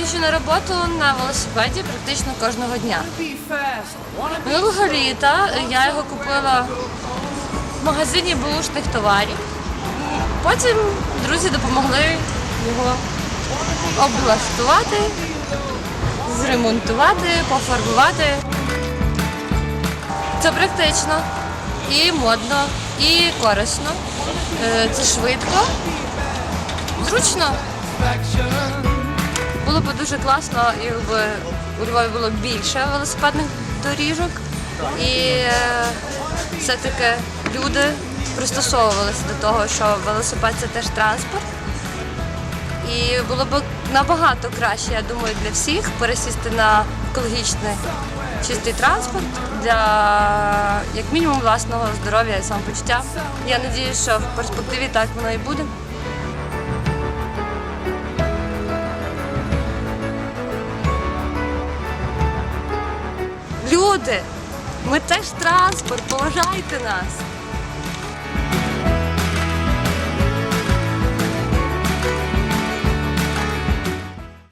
на роботу на велосипеді практично кожного дня. Минулого літа я його купила в магазині бушних товарів. Потім друзі допомогли його облаштувати, зремонтувати, пофарбувати. Це практично і модно, і корисно. Е, Це швидко, зручно. Дуже класно, якби у Львові було більше велосипедних доріжок. І е, все-таки люди пристосовувалися до того, що велосипед це теж транспорт. І було б набагато краще, я думаю, для всіх пересісти на екологічний чистий транспорт для як мінімум власного здоров'я і самопочуття. Я сподіваюся, що в перспективі так воно і буде. Люди, ми теж транспорт, поважайте нас.